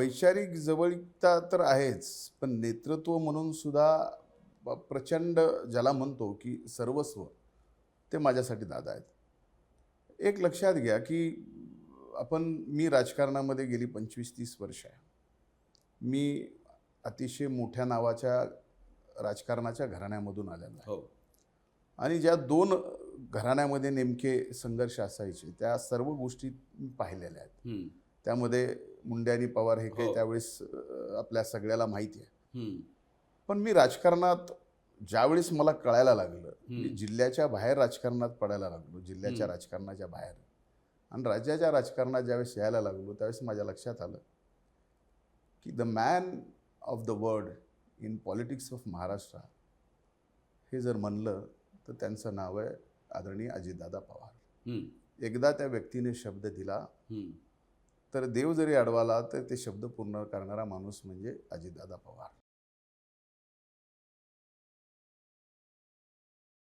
वैचारिक जवळीकता तर आहेच पण नेतृत्व म्हणून सुद्धा प्रचंड ज्याला म्हणतो की सर्वस्व ते माझ्यासाठी दादा आहेत. एक लक्षात घ्या की आपण मी राजकारणामध्ये गेली पंचवीस तीस वर्ष आहे. मी अतिशय मोठ्या नावाच्या राजकारणाच्या घराण्यामधून आलेलो आहे. हो. आणि ज्या दोन घराण्यामध्ये नेमके संघर्ष असायचे त्या सर्व गोष्टी मी पाहिलेल्या आहेत. त्यामध्ये मुंडे आणि पवार हे काही हो. त्यावेळेस आपल्या सगळ्याला माहिती आहे पण मी राजकारणात ज्यावेळेस मला कळायला लागलं मी. जिल्ह्याच्या बाहेर राजकारणात पडायला लागलो जिल्ह्याच्या. राजकारणाच्या बाहेर आणि राज्याच्या राजकारणात ज्यावेळेस यायला लागलो त्यावेळेस माझ्या लक्षात आलं की the man of the world in politics of Maharashtra हे जर म्हणलं तर त्यांचं नाव आहे आदरणीय अजितदादा पवार एकदा त्या व्यक्तीने शब्द दिला. तर देव जरी अडवाला तर ते शब्द पूर्ण करणारा माणूस म्हणजे अजितदादा पवार.